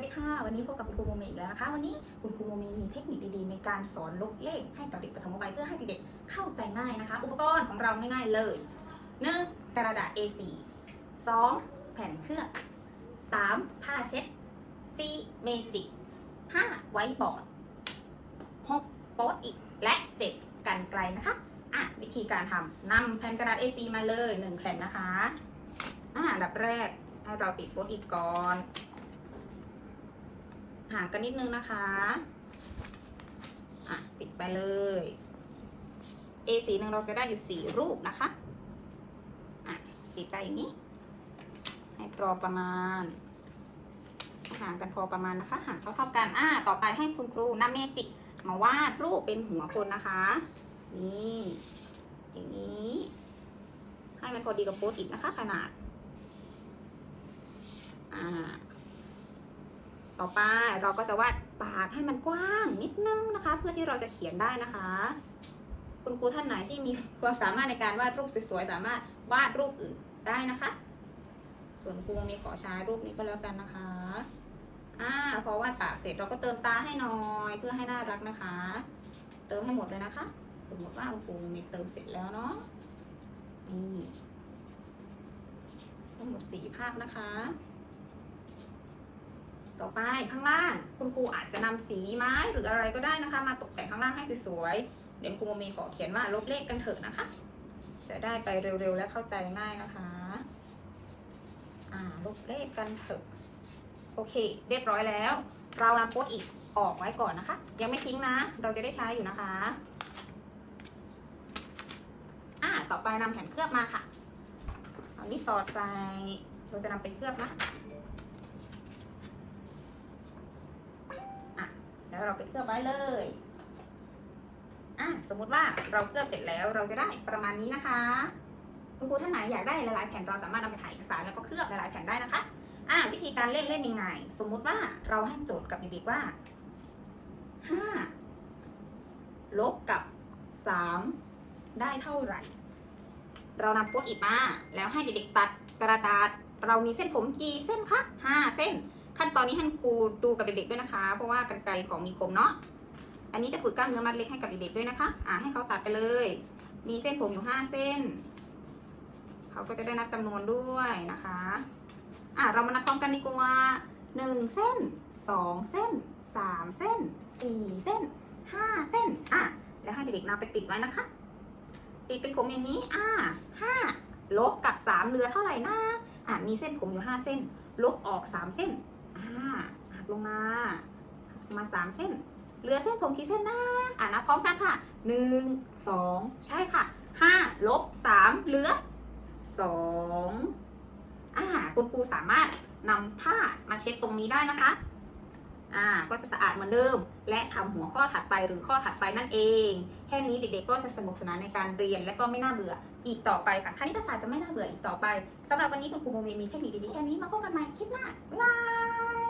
วัสดีค่ะ วันนี้พบกับคุณครูโมเมอีกแล้วนะคะ วันนี้คุณครูโมเมมีเทคนิคดีๆ ในการสอนลบเลขให้กับเด็กปฐมวัยเพื่อให้เด็กๆเข้าใจง่ายนะคะ อุปกรณ์ของเราง่ายๆเลย 1. กระดาษ A4 2. แผ่นเคลือบ 3. ผ้าเช็ด 4. เมจิก 5. ไว้บอร์ด 6. โป๊ตอิทและ 7. กันไกลนะคะอะวิธีการทำนำแผ่นกระดาษ A4 มาเลย 1 แผ่นนะคะอะดับแรกให้เราติดโป๊ตอิทก่อน ห่างกันนิดนึงนะคะ อะ ติดไปเลย A สีหนึ่งเราจะได้อยู่สี่รูปนะคะ อะ ติดไปอย่างนี้ ให้พอประมาณ ห่างกันพอประมาณนะคะ ห่างเท่าๆกัน อะต่อไปให้คุณครูนำเมจิกมาวาดรูปเป็นหัวคนนะคะ นี่ อย่างนี้ ให้มันพอดีกับโพสต์อิทนะคะ ขนาด อ่า ต่อไปเราก็จะวาดปากให้มันกว้างนิดนึงนะคะ เพื่อที่เราจะเขียนได้นะคะ คุณครูท่านไหนที่มีความสามารถในการวาดรูปสวยๆสามารถวาดรูปอื่นได้นะคะ ส่วนครูมีขอใช้รูปนี้ก็แล้วกันนะคะอ่าพอวาดปากเสร็จเราก็เติมตาให้หน่อยเพื่อให้น่ารักนะคะ เติมให้หมดเลยนะคะ สมมติว่าคุณครูมีเติมเสร็จแล้วเนาะนี่ทั้งหมดสี่ภาพนะคะ ต่อไปข้างล่างคุณครูอาจจะนำสีไม้หรืออะไรก็ได้นะคะ มาตกแต่งข้างล่างให้สวยๆเดี๋ยวครูมีขอเขียนว่าลบเลขกันเถอะนะคะ จะได้ไปเร็วๆและเข้าใจง่ายนะคะอ่าลบเลขกันเถอะโอเค เรียบร้อยแล้ว เรานำโพสต์อีกออกไว้ก่อนนะคะ ยังไม่ทิ้งนะ เราจะได้ใช้อยู่นะคะอ่าต่อไปนำแผ่นเคลือบมาค่ะเอานี่สอดใส่เราจะนำไปเคลือบนะ แล้วเราไปเคลือบไว้เลยอะสมมุติว่าเราเคลือบเสร็จแล้วเราจะได้ประมาณนี้นะคะคุณครูท่านไหนอยากได้หลายๆแผ่นเราสามารถนำไปถ่ายเอกสารแล้วก็เคลือบหลายๆแผ่นได้นะคะอะวิธีการเล่นเล่นยังไง สมมุติว่าเราให้โจทย์กับเด็กๆว่าห้าลบกับสามได้เท่าไหร่ เรานำโพสต์อิทมาแล้วให้เด็กๆตัดกระดาษ เรามีเส้นผมกี่เส้นคะห้าเส้น ขั้นตอนนี้ให้ครูดูกับเด็กๆด้วยนะคะ เพราะว่ากันไกรของมีคมเนาะอันนี้จะฝึกกล้ามเนื้อมัดเล็กให้กับเด็กๆด้วยนะคะ อ่าให้เขาตัดไปเลย มีเส้นผมอยู่ห้าเส้น เขาก็จะได้นับจำนวนด้วยนะคะ อ่าเรามานับพร้อมกันดีกว่าหนึ่งเส้นสองเส้นสามเส้นสี่เส้นห้าเส้น อะแล้วให้เด็กๆนำไปติดไว้นะคะ ติดเป็นผมอย่างนี้ อ่าห้าลบกับสามเหลือเท่าไหร่นะอ่ามีเส้นผมอยู่ห้าเส้น ลบออกสามเส้น อ่าหักลงมาหักมาสามเส้น เหลือเส้นผมกี่เส้นนะอ่านะพร้อมกันค่ะหนึ่งสองใช่ค่ะห้าลบสามเหลือสองอ่าคุณครูสามารถนำผ้ามาเช็ดตรงนี้ได้นะคะ อ่าก็จะสะอาดเหมือนเดิม และทำหัวข้อถัดไปหรือข้อถัดไปนั่นเอง แค่นี้เด็กๆก็จะสนุกสนานในการเรียนและก็ไม่น่าเบื่ออีกต่อไปค่ะคณิตศาสตร์จะไม่น่าเบื่ออีกต่อไปสำหรับวันนี้คุณครูโมเมมีเทคนิคดีๆแค่นี้มาพบกันใหม่คลิปหน้าบ๊ายบาย